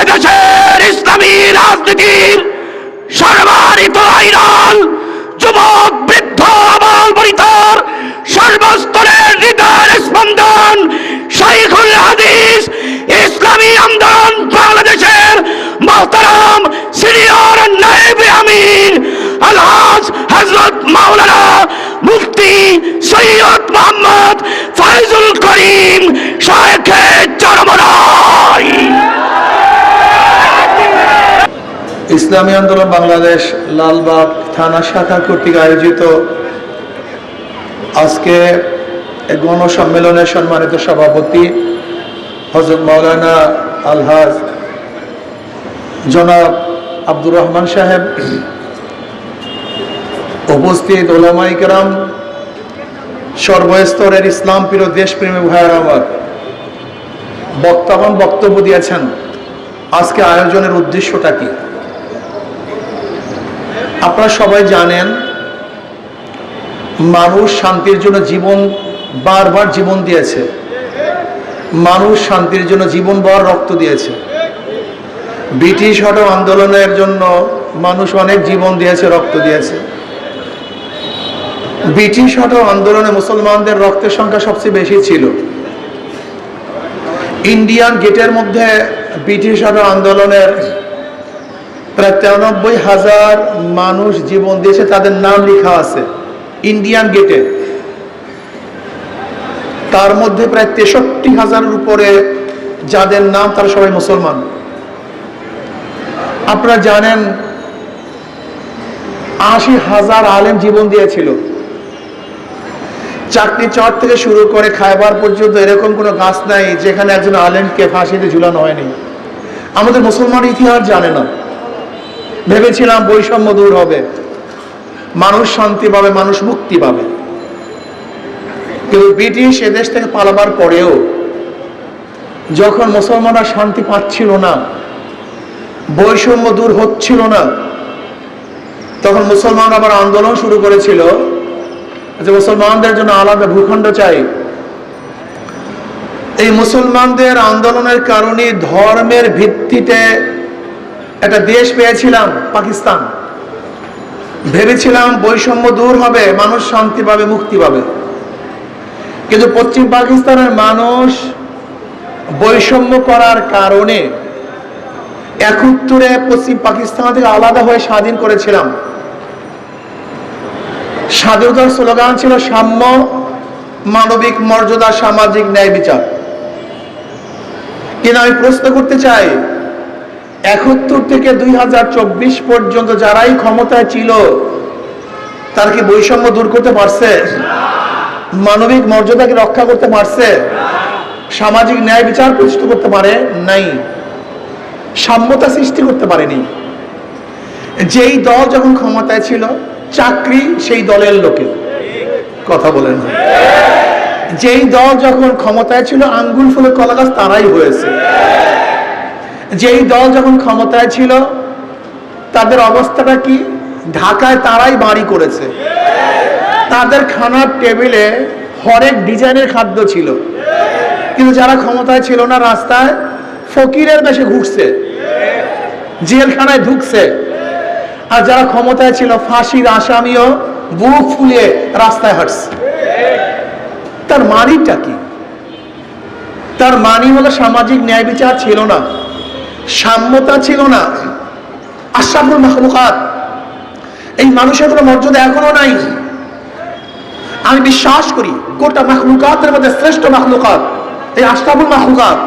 এদেশের ইসলামী রাজনীতির সর্বারিত আইরান যুবক, বৃদ্ধ, আবাল বনিতার সর্বস্তরের হৃদয়ের স্পন্দন শাইখুল হাদিস, ইসলামী আন্দোলন বাংলাদেশের মোহতারাম সিনিয়র নায়েব আমির, আলহাজ হজরত মাওলানা মুফতি সৈয়দ মোহাম্মদ ফয়জুল করিম শায়েখে ইসলামী আন্দোলন বাংলাদেশ লালবাগ থানা শাখা কর্তৃক আয়োজিত আজকে এই গণসম্মেলনের সম্মানিত সভাপতি হজরত মাওলানা আলহাজ জনাব আব্দুর রহমান সাহেব, উপস্থিত ওলামাইকরাম সর্বস্তরের ইসলাম প্রিয় দেশপ্রেমী ভাইয়ের আমার। বক্তাবান বক্তব্য দিয়েছেন, আজকে আয়োজনের উদ্দেশ্যটা কি? আপনারা সবাই জানেন, মানুষ শান্তির জন্য জীবন বারবার জীবন দিয়েছে। মানুষ শান্তির জন্য জীবন বার রক্ত দিয়েছে। ব্রিটিশ হটো আন্দোলনের জন্য মানুষ অনেক জীবন দিয়েছে, রক্ত দিয়েছে। ব্রিটিশ হটো আন্দোলনে মুসলমানদের রক্তের সংখ্যা সবচেয়ে বেশি ছিল। ইন্ডিয়ান গেটের মধ্যে ব্রিটিশ আন্দোলনের প্রায় তিরানব্বই হাজার মানুষ জীবন দিয়েছে, তাদের নাম লেখা আছে, ইন্ডিয়ান গেটে। তার মধ্যে প্রায় তেষট্টি হাজারের উপরে যাদের নাম, তারা সবাই মুসলমান। আপনারা জানেন, আশি হাজার আলেম জীবন দিয়েছিল। চাকরি চর থেকে শুরু করে খাইবার পর্যন্ত এরকম কোনো গাছ নাই যেখানে একজন আলেমকে ফাঁসিতে ঝুলানো হয়নি। আমাদের মুসলমান ইতিহাস জানে না। ভেবেছিলাম বৈষম্য দূর হবে। মানুষ শান্তি পাবে, মানুষ মুক্তি পাবে। কিন্তু ব্রিটিশ এদেশ থেকে পালাবার পরেও যখন মুসলমানরা শান্তি পাচ্ছিল না, বৈষম্য দূর হচ্ছিল না, তখন মুসলমান আবার আন্দোলন শুরু করেছিল। যে মুসলমানদের জন্য আলাদা ভূখণ্ড চাই। এই মুসলমানদের আন্দোলনের কারণে ধর্মের ভিত্তিতে একটা দেশ পেয়েছিলাম, পাকিস্তান। ভেবেছিলাম বৈষম্য দূর হবে, মানুষ শান্তি পাবে, মুক্তি পাবে। কিন্তু পশ্চিম পাকিস্তানের মানুষ বৈষম্য করার কারণে একুত্তরে পশ্চিম পাকিস্তান থেকে আলাদা হয়ে স্বাধীন করেছিলাম। স্বাধীনতার স্লোগান ছিল সাম্য, মানবিক মর্যাদা, সামাজিক ন্যায় বিচার। কিন্তু আমি প্রশ্ন করতে চাই, একাত্তর থেকে দুই হাজার চব্বিশ পর্যন্ত যারাই ক্ষমতায় ছিল, তার কি বৈষম্য দূর করতে পারছে? মানবিক মর্যাদাকে রক্ষা করতে পারছে? সামাজিক ন্যায় বিচার প্রতিষ্ঠা করতে পারে? নাই। সাম্যতা সৃষ্টি করতে পারেনি। যেই দল যখন ক্ষমতায় ছিল চাকরি সেই দলের লোকের। কথা বলেন। যেই দল যখন ক্ষমতায় ছিল, আঙ্গুল ফুলে কলা গাছ তারাই হয়েছে। যেই দল যখন ক্ষমতায় ছিল, তাদের অবস্থাটা কি? ঢাকায় তারাই বাড়ি করেছে। তাদের খানার টেবিলে হরেক ডিজাইনের খাদ্য ছিল। কিন্তু যারা ক্ষমতায় ছিল না, রাস্তায় ফকিরের বেশে ঘুরছে। জেলখানায় ঢুকছে। আর যারা ক্ষমতায় ছিল ফাঁসির আসামিও বুক ফুলিয়ে রাস্তায় হাঁটছে। তার মানিটা কি? তার মানি হলো সামাজিক ন্যায় বিচার ছিল না সাম্যতা ছিল না। আশাফুল মাহলুকাত এই মানুষের কোনো মর্যাদা এখনও নাই। আমি বিশ্বাস করি গোটা মাহলুকাতের মধ্যে শ্রেষ্ঠ মাহলুকাত এই আশরাফুল মাহলুকাত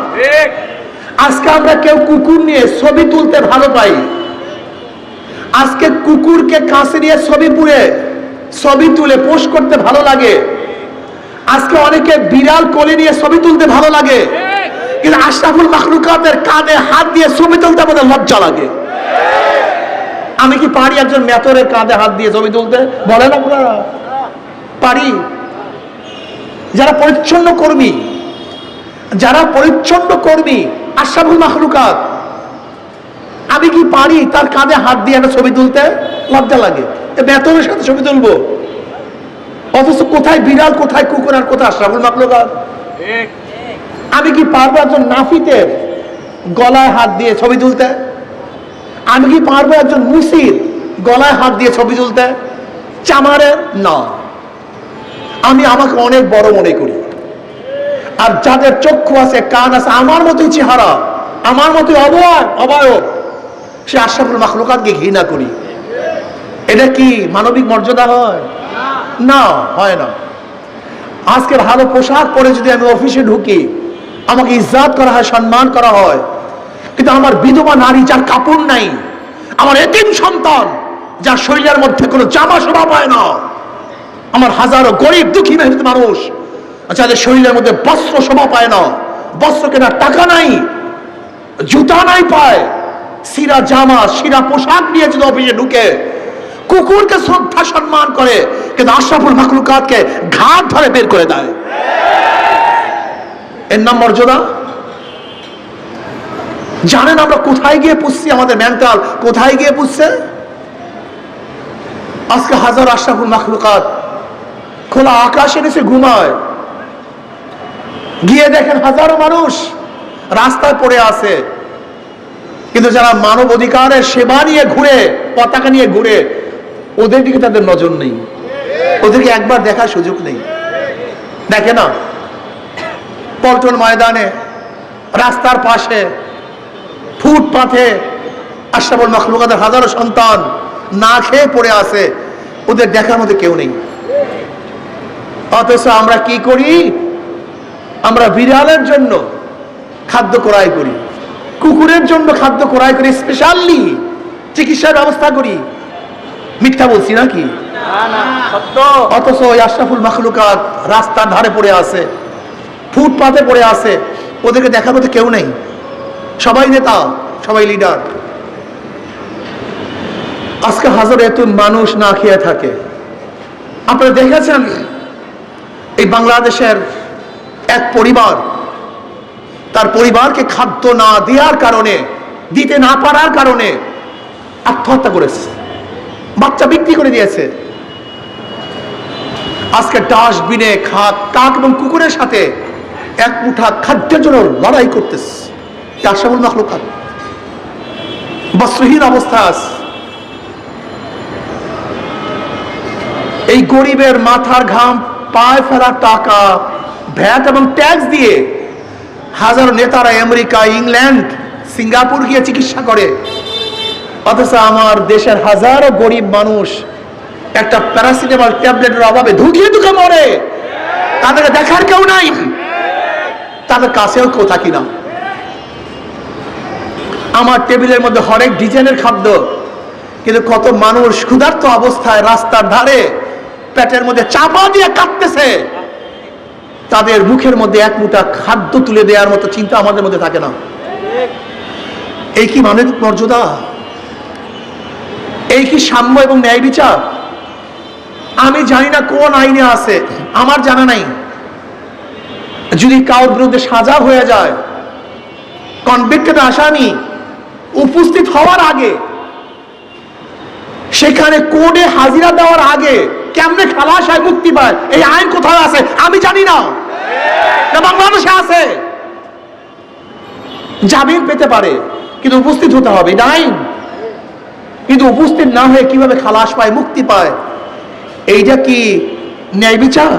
আজকে আমরা কেউ কুকুর নিয়ে ছবি তুলতে ভালো পাই। আজকে কুকুরকে কাছে নিয়ে ছবি পুড়ে, ছবি তুলে পোস্ট করতে ভালো লাগে। আজকে অনেকে বিড়াল কোলে নিয়ে ছবি তুলতে ভালো লাগে। কিন্তু আশরাফুল মাখলুকাতের কানে হাত দিয়ে ছবি তুলতে আমাদের লজ্জা লাগে। আমি কি পারি একজন মেতরের কাঁধে হাত দিয়ে ছবি তুলতে? বলেন আপনারা। পারি। যারা পরিচ্ছন্ন কর্মী, যারা পরিচ্ছন্ন কর্মী, আশরাফুল মাখলুকাত আমি কি পারি? তার কাঁধে হাত দিয়ে একটা ছবি তুলতে লজ্জা লাগে। বেতনের সাথে ছবি তুলবো। অথচ কোথায় বিড়াল, কোথায় কুকুর আর কোথায় আশরাফুল মাখলুকাত আমি কি পারব একজন নাফিতের গলায় হাত দিয়ে ছবি তুলতে? আমি কি পারব একজন মুসির গলায় হাত দিয়ে ছবি তুলতে? চামারের না। আমি আমাকে অনেক বড় মনে করি। আর যাদের চক্ষু আছে, কান আছে, আমার মতোই চেহারা, আমার মতোই অবয়ব অবয়ব। সে আশরাফুল মাখলুকাতকে ঘৃণা করি। এটা কি মানবিক মর্যাদা হয়? না হয় না। আজকে ভালো পোশাক পরে যদি আমি অফিসে ঢুকি, আমাকে ইজ্জাত করা হয়, সম্মান করা হয়, কিন্তু আমার বিধবা নারী যার কাপড় নাই, আমার এতিম সন্তান যার শরীরের মধ্যে কোনো জামা শোভা পায় না, আমার হাজারো গরিব দুঃখী মেহনত মানুষ যাদের শরীরের মধ্যে বস্ত্র শোভা পায় না, বস্ত্র কেনার টাকা নাই, জুতা নাই পায় সিরা জামা, সিরা পোশাক নিয়ে যদি অফিসে ঢুকে, কুকুরকে শ্রদ্ধা সম্মান করে, কিন্তু আশরাফুল মাকলুকাতকে ঘাট ধরে বের করে দেয়। এর নাম মর্যাদা? জানেন আমরা কোথায় গিয়ে পুষছি আমাদের মেন্টাল? কোথায় গিয়ে পুষছে? আজকে হাজার আশরাফুল মাখলুকাত খোলা আকাশে এসে ঘুমায়। গিয়ে দেখেন হাজারো মানুষ রাস্তায় পড়ে আছে। কিন্তু যারা মানব অধিকারের সেবা নিয়ে ঘুরে, পতাকা নিয়ে ঘুরে, ওদের দিকে তাদের নজর নেই। ওদেরকে একবার দেখার সুযোগ নেই। দেখে না? পল্টন ময়দানে, রাস্তার পাশে, ফুটপাথে, আশরাফুল মখলুকাদের হাজারো সন্তান না খেয়ে পড়ে আছে, ওদের দেখার মধ্যে কেউ নেই। অথচ আমরা কি করি? আমরা বিড়ালের জন্য খাদ্য ক্রয় করি। কুকুরের জন্য খাদ্য ক্রয় করি স্পেশালি চিকিৎসার ব্যবস্থা করি। মিথ্যা বলছি নাকি? অথচ আশরাফুল মাখলুকাত রাস্তার ধারে পড়ে আছে ফুটপাতে পড়ে আছে ওদেরকে দেখার মতো কেউ নেই। সবাই নেতা সবাই লিডার আজকে হাজার এত মানুষ না খেয়ে থাকে। আপনারা দেখেছেন এই বাংলাদেশের এক পরিবার তার পরিবারকে খাদ্য না দেওয়ার কারণে, দিতে না পারার কারণে আত্মহত্যা করেছে। বাচ্চা বিক্রি করে দিয়েছে। আজকে ডাস্টবিনে খাক কাক এবং কুকুরের সাথে এক মুঠা খাদ্যের জন্য লড়াই করতেছে। আশাবুল মাখলুকাত। বস্ত্রহীন অবস্থা আছে এই গরিবের মাথার ঘাম, পায়ে ফেলার টাকা, ভ্যাট এবং ট্যাক্স দিয়ে হাজারো নেতারা আমেরিকা, ইংল্যান্ড, সিঙ্গাপুর গিয়ে চিকিৎসা করে। অথচ আমার দেশের হাজারো গরিব মানুষ একটা প্যারাসিটামল ট্যাবলেটের অভাবে ধুকিয়ে ধুকে মরে। তাদেরকে দেখার কেউ নাই। তাদের কাছেও কেউ থাকি না। আমার টেবিলের মধ্যে হরেক ডিজাইনের খাদ্য, কিন্তু কত মানুষ ক্ষুধার্ত অবস্থায় রাস্তার ধারে পেটের মধ্যে চাপা দিয়ে কাঁদতেছে। তাদের মুখের মধ্যে এক মুঠা খাদ্য তুলে দেওয়ার মতো চিন্তা আমাদের মধ্যে থাকে না। এই কি মানবিক মর্যাদা? এই কি সাম্য এবং ন্যায় বিচার? আমি জানি না কোন আইনে আছে, আমার জানা নাই। যদি কারোর বিরুদ্ধে সাজা হয়ে যায় কনভিক্টেড আসামি উপস্থিত হওয়ার আগে, সেখানে কোর্টে হাজিরা দেওয়ার আগে কেমনে খালাস হয় মুক্তি পায়? এই আইন কোথায় আছে? আমি জানি না। বাংলাদেশে আছে। জামিন পেতে পারে, কিন্তু উপস্থিত হতে হবে। এটা আইন। কিন্তু উপস্থিত না হয়ে কীভাবে খালাস পায়, মুক্তি পায়? এইটা কি ন্যায় বিচার?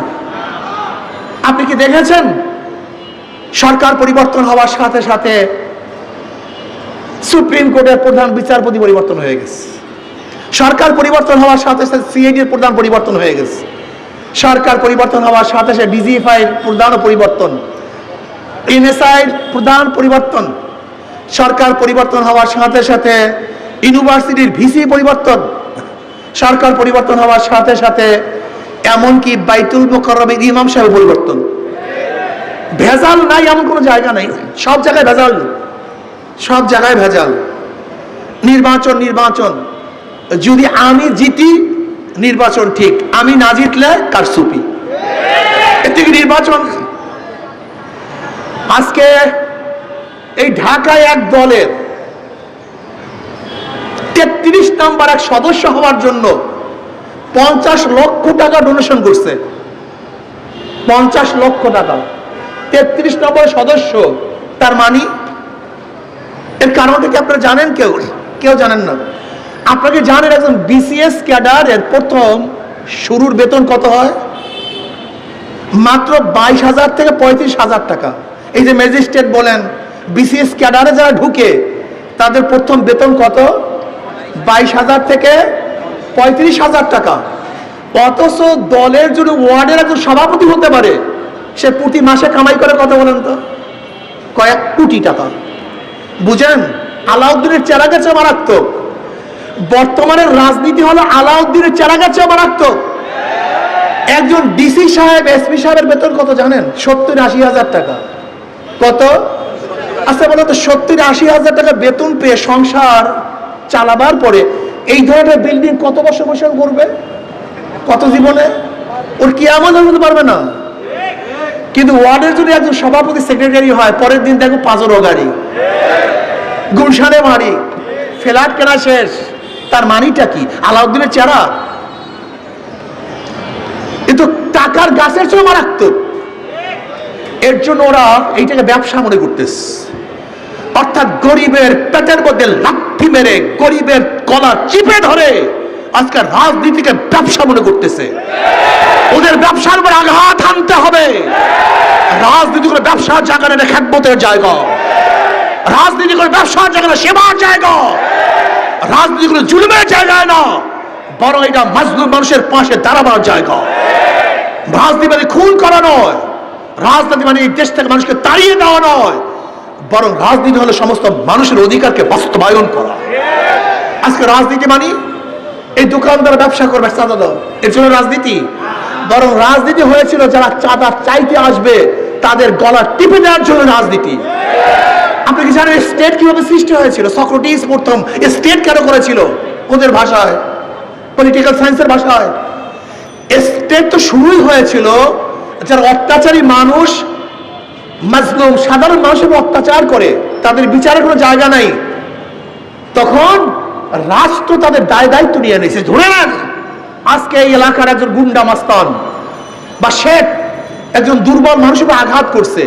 আপনি কি দেখেছেন? সরকার পরিবর্তন হওয়ার সাথে সাথে সুপ্রিম কোর্টের প্রধান বিচারপতি পরিবর্তন হয়ে গেছে। সরকার পরিবর্তন হওয়ার সাথে সাথে সিআইডির প্রধান পরিবর্তন হয়ে গেছে। সরকার পরিবর্তন হওয়ার সাথে সাথে ডিজিএফআই প্রধান পরিবর্তন। এনএসআই প্রধান পরিবর্তন। সরকার পরিবর্তন হওয়ার সাথে সাথে ইউনিভার্সিটির ভিসি পরিবর্তন। সরকার পরিবর্তন হওয়ার সাথে সাথে এমনকি বাইতুল মোকরমের ইমাম সাহেব পরিবর্তন। ভেজাল নাই, এমন কোনো জায়গা নাই। সব জায়গায় ভেজাল। সব জায়গায় ভেজাল। নির্বাচন নির্বাচন। যদি আমি জিতি, নির্বাচন ঠিক। আমি না জিতলে কারসুপি এর থেকে নির্বাচন। আজকে এই ঢাকায় এক দলের তেত্রিশ নাম্বার এক সদস্য হওয়ার জন্য পঞ্চাশ লক্ষ টাকা ডোনেশন করছে। পঞ্চাশ লক্ষ টাকা। তেত্রিশ নম্বর সদস্য, তার মানি? এর কারণটা কি আপনারা জানেন কেউ? কেউ জানেন না। আপনাকে জানেন একজন বিসিএস ক্যাডারের প্রথম শুরুর বেতন কত হয়? মাত্র বাইশ হাজার থেকে পঁয়ত্রিশ হাজার টাকা। এই যে ম্যাজিস্ট্রেট বলেন বিসিএস ক্যাডারে যারা ঢুকে, তাদের প্রথম বেতন কত? বাইশ হাজার থেকে পঁয়ত্রিশ হাজার টাকা। অথচ দলের জন্য ওয়ার্ডের একজন সভাপতি হতে পারে, সে প্রতি মাসে কামাই করে কত বলেন তো? কয়েক কোটি টাকা। বুঝেন, আলাউদ্দিনের চেরাগের চেয়ে মারাত্মক। বর্তমানের রাজনীতি হলো আলাউদ্দিনের চেয়ে মারাত্মক। একজন ডিসি সাহেব, এসপি সাহেবের বেতন কত জানেন? সত্তর আশি হাজার টাকা। কত? আচ্ছা বলো তো, সত্তর আশি হাজার টাকা বেতন পেয়ে সংসার চালাবার পরে এই ধরনের বিল্ডিং কত বছর বছর করবে? কত জীবনে? ওর কি এমন হতে পারবে না? কিন্তু ওয়ার্ডের যদি একজন সভাপতি সেক্রেটারি হয়, পরের দিন দেখো পাঁচরো গাড়ি। গুলশানে বাড়ি ফ্ল্যাট কেনা শেষ। তার মানিটা কি? আলাউদ্দিনের চেহারা? কিন্তু টাকার গাছের চেয়ে মারাত্মক। এর জন্য ওরা এইটাকে ব্যবসা মনে করতেছে। অর্থাৎ গরিবের পেটের মধ্যে লাথি মেরে গরিবের গলা চিপে ধরে আজকে রাজনীতিকে ব্যবসা মনে করতেছে। ওদের ব্যবসার উপর আঘাত আনতে হবে। রাজনীতি করে ব্যবসার জায়গা নেই খ্যাতমতের জায়গা। রাজনীতি করে ব্যবসার জায়গা সেবার জায়গা। রাজনীতি করে জুলুমের জায়গায় না, বরং এটা মাজলুম মানুষের পাশে দাঁড়াবার জায়গা। রাজনীতি মানে খুন করা নয়, রাজনীতি মানে এই দেশ থেকে মানুষকে তাড়িয়ে দেওয়া নয়, বরং রাজনীতি হলো সমস্ত মানুষের অধিকারকে বাস্তবায়ন করা। আজকে রাজনীতি মানে এই দোকানদার ব্যবসা করবে চাঁদা দাও এর জন্য রাজনীতি? বরং রাজনীতি হয়েছিল যারা চাঁদা চাইতে আসবে, তাদের গলা টিপে দেওয়ার জন্য রাজনীতি। জানেন স্টেট কীভাবে সৃষ্টি হয়েছিল? সক্রেটিস প্রথম স্টেট কেন করেছিল? ওদের ভাষায় পলিটিক্যাল সায়েন্সের ভাষায়। স্টেট তো শুরুই হয়েছিল যারা অত্যাচারী মানুষ, মাজলুম, সাধারণ মানুষের অত্যাচার করে। তাদের বিচারের কোনো জায়গা নাই। তখন রাষ্ট্র তাদের দায় দায়িত্ব নিয়ে নিয়েছে। ধরে নেন, আজকে এই এলাকার একজন গুন্ডা মাস্তান বা শেখ, একজন দুর্বল মানুষের আঘাত করছে।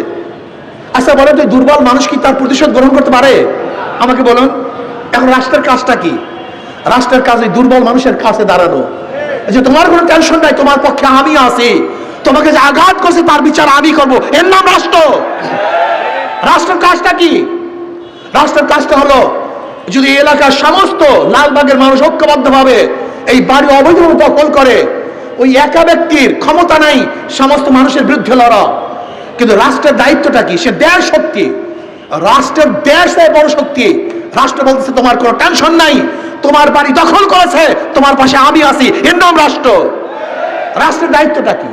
আচ্ছা বলেন এই দুর্বল মানুষ কি তার প্রতিশোধ গ্রহণ করতে পারে? আমাকে বলুন, এখন রাষ্ট্রের কাজটা কি? রাষ্ট্রের কাজ ওই দুর্বল মানুষের কাছে দাঁড়ানো। যে তোমার কোনো টেনশন নাই, তোমার পক্ষে আমি আছি। তোমাকে যে আঘাত করছে তার বিচার আমি করব। এর নাম রাষ্ট্র। রাষ্ট্রের কাজটা কি? রাষ্ট্রের কাজটা হলো, যদি এলাকার সমস্ত লালবাগের মানুষ ঐক্যবদ্ধভাবে এই বাড়ি অবৈধভাবে দখল করে, ওই একা ব্যক্তির ক্ষমতা নাই, সমস্ত মানুষের বিরুদ্ধে লড়া। কিন্তু রাষ্ট্রের দায়িত্বটা কি? সে দেশ শক্তি। রাষ্ট্রের দেশ দেয় বড় শক্তি। রাষ্ট্র বলতেছে, তোমার কোনো টেনশন নাই। তোমার বাড়ি দখল করেছে। তোমার পাশে আমি আছি। এর নাম রাষ্ট্র। রাষ্ট্রের দায়িত্বটা কি?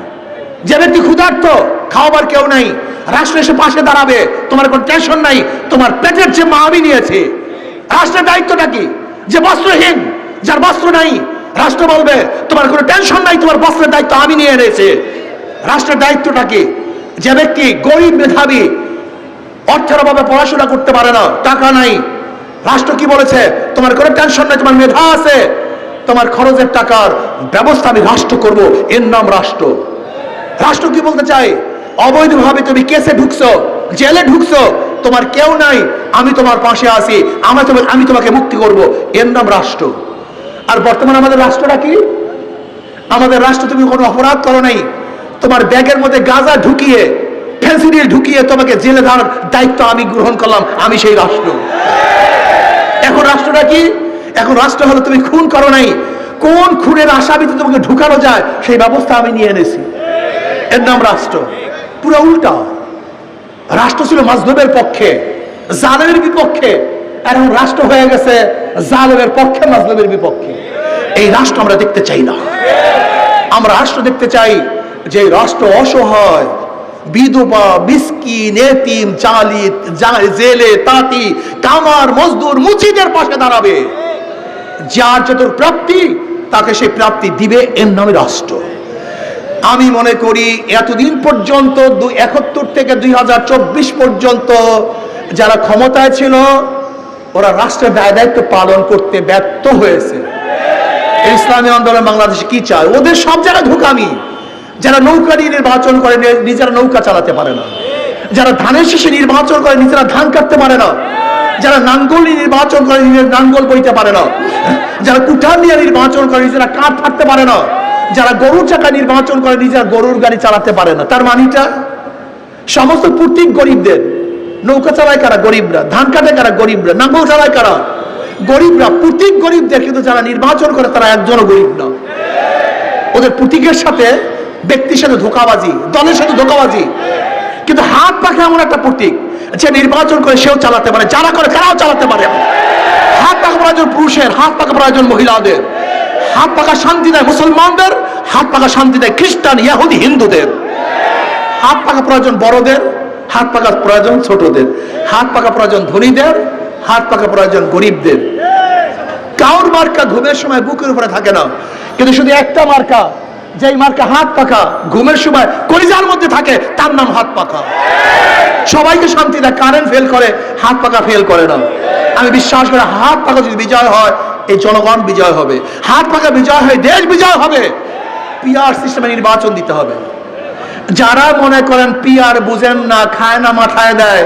যে ব্যক্তি ক্ষুধার্ত, খাওয়াবার কেউ নাই। রাষ্ট্র এসে পাশে দাঁড়াবে। তোমার কোনো টেনশন নাই। তোমার পেটের যে মা আমি নিয়েছে। রাষ্ট্রের দায়িত্বটা কি? যে বস্ত্রহীন, যার বস্ত্র নাই। রাষ্ট্র বলবে, তোমার কোনো টেনশন নাই। তোমার বস্ত্রের দায়িত্ব আমি নিয়ে এনেছি। রাষ্ট্রের দায়িত্বটা কি? যে ব্যক্তি গরিব মেধাবী, অর্থের অভাবে পড়াশোনা করতে পারে না, টাকা নাই। রাষ্ট্র কি বলেছে? তোমার কোনো টেনশন নাই, তোমার মেধা আছে। তোমার খরচের টাকার ব্যবস্থা আমি রাষ্ট্র করব, এর নাম রাষ্ট্র। রাষ্ট্র কি বলতে চাই অবৈধভাবে তুমি কেসে ঢুকছো, জেলে ঢুকছো, তোমার কেউ নাই, আমি তোমার পাশে আছি, আমি তোমার আমি তোমাকে মুক্তি করব, এর নাম রাষ্ট্র। আর বর্তমানে আমাদের রাষ্ট্রটা কি? আমাদের রাষ্ট্র তুমি কোনো অপরাধ করো নাই তোমার ব্যাগের মধ্যে গাঁজা ঢুকিয়ে, ফেন্সিডিল ঢুকিয়ে তোমাকে জেলে ধরার দায়িত্ব আমি গ্রহণ করলাম, আমি সেই রাষ্ট্র। এখন রাষ্ট্রটা কি? এখন রাষ্ট্র হলো তুমি খুন করো নাই। কোন খুনের আসামিতে তোমাকে ঢুকানো যায়, সেই ব্যবস্থা আমি নিয়ে এনেছি। এর নাম রাষ্ট্র। পুরো উল্টা। রাষ্ট্র ছিল মাজলুমের পক্ষে, জালেমের বিপক্ষে। আর এখন রাষ্ট্র হয়ে গেছে জালেমের পক্ষে, মাজলুমের বিপক্ষে। এই রাষ্ট্র আমরা দেখতে চাই না। আমরা রাষ্ট্র দেখতে চাই যে রাষ্ট্র অসহায়, বিধবা, মিসকিন, এতিম জা- জেলে, তাঁতি, কামার, মজদুর মুচিদের পাশে দাঁড়াবে। যার যত প্রাপ্তি, তাকে সেই প্রাপ্তি দিবে এর নামে রাষ্ট্র। আমি মনে করি এতদিন পর্যন্ত দুই একাত্তর থেকে দুই হাজার চব্বিশ পর্যন্ত যারা ক্ষমতায় ছিল, ওরা রাষ্ট্রের দায় দায়িত্ব পালন করতে ব্যর্থ হয়েছে। ইসলামী আন্দোলন বাংলাদেশে কি চায়? ওদের সব জায়গায় ঢুকামি যারা নৌকা নিয়ে নির্বাচন করে নিজেরা নৌকা চালাতে পারে না। যারা ধানের শেষে নির্বাচন করে, নিজেরা ধান কাটতে পারে না। যারা নাঙ্গল নিয়ে নির্বাচন করে, নিজের নাঙ্গল বইতে পারে না। যারা কুঠার নিয়ে নির্বাচন করে, নিজেরা কাঠ ফাটতে পারে না। যারা গরুর চাকা নির্বাচন করে, নিজেরা গরুর গাড়ি চালাতে পারে না। তার মানিটা? সমস্ত প্রতীক গরিবদের। নৌকা চালায় কারা? গরিবরা। ধান কাটে কারা? গরিবরা। নাঙ্গল চালায় কারা? গরিবরা। প্রতীক গরিবদের, কিন্তু যারা নির্বাচন করে, তারা একজনও গরিব না। ওদের প্রতীকের সাথে ব্যক্তির সাথে ধোকাবাজি, দলের সাথে ধোকাবাজি। কিন্তু হাত পাখা এমন একটা প্রতীক, যে নির্বাচন করে সেও চালাতে পারে, যারা করে তারাও চালাতে পারে। হাত পাখা প্রয়োজন পুরুষের, হাত পাখা প্রয়োজন মহিলাদের। হাত পাখা শান্তি দেয় মুসলমানদের, হাত পাখা শান্তি দেয় খ্রিস্টান, ইয়াহুদি, হিন্দুদের। হাত পাকা প্রয়োজন বড়দের, হাত পাকা প্রয়োজন ছোটদের। হাত পাকা প্রয়োজন ধনীদের, হাত পাকা প্রয়োজন গরিবদের। কাউর মার্কা ঘুমের সময় বুকের উপরে থাকে না। কিন্তু শুধু একটা মার্কা যেই মার্কা হাত পাকা ঘুমের সময় কলিজার মধ্যে থাকে, তার নাম হাত পাকা সবাইকে শান্তি দেয়, কারেন্ট ফেল করে, হাত পাকা ফেল করে না। আমি বিশ্বাস করি, হাত পাকা যদি বিজয় হয়, এই জনগণ বিজয় হবে। হাত পাকা বিজয় হয় দেশ বিজয় হবে। পিআর সিস্টেমে নির্বাচন দিতে হবে। যারা মনে করেন পিয়ার বুঝেন না, খায় না, মাথায় দেয়,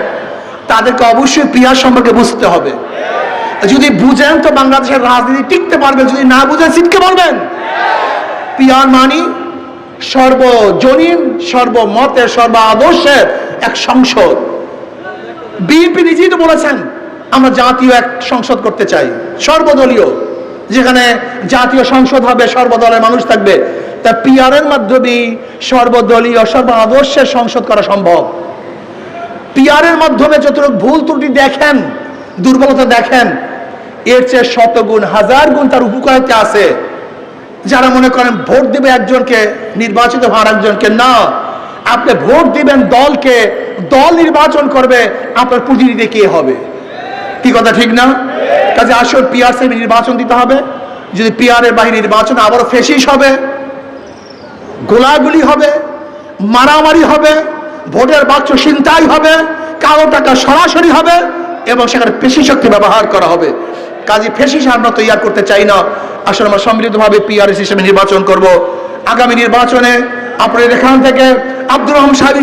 তাদেরকে অবশ্যই পিয়ার সম্পর্কে বুঝতে হবে। যদি বুঝেন তো বাংলাদেশের রাজনীতি টিকতে পারবেন, যদি না বুঝেন সিটকে বলবেন পিয়ার মানি, সর্বজনীন, সর্বমতের সর্ব আদর্শের এক সংসদ। বিএনপি নিজেই তো বলেছেন, আমরা জাতীয় এক সংসদ করতে চাই, সর্বদলীয়। যেখানে জাতীয় সংসদ হবে, সর্বদলের মানুষ থাকবে। তা পিআর এর মাধ্যমে সর্বদলীয় সর্ব আদর্শের সংসদ করা সম্ভব। পিআর এর মাধ্যমে যতটুকু ভুল ত্রুটি দেখেন, দুর্বলতা দেখেন, এর চেয়ে শতগুণ, হাজার গুণ তার উপকারিতা আছে। যারা মনে করেন ভোট দিবে একজনকে, নির্বাচিত হওয়ার একজনকে, না। আপনি ভোট দিবেন দলকে, দল নির্বাচন করবে, আপনার প্রতিনিধি কে হবে? কি কথা ঠিক না? কাজে আসল পিআর সাহেব নির্বাচন দিতে হবে। যদি পিআর এর বাহিনী নির্বাচন আবারও ফেসিস হবে, গোলাগুলি হবে, মারামারি হবে, ভোটের বাক্স চিন্তাই হবে, কালো টাকা সরাসরি হবে, এবং সেখানে পেশি শক্তি ব্যবহার করা হবে। কাজে ফেসিস আমরা তৈরি করতে চাই না। আসলে আমরা সম্মিলিতভাবে পিআরএস হিসেবে নির্বাচন করব। আগামী নির্বাচনে আপনাদের এখান থেকে আব্দুর রহমান সাহেব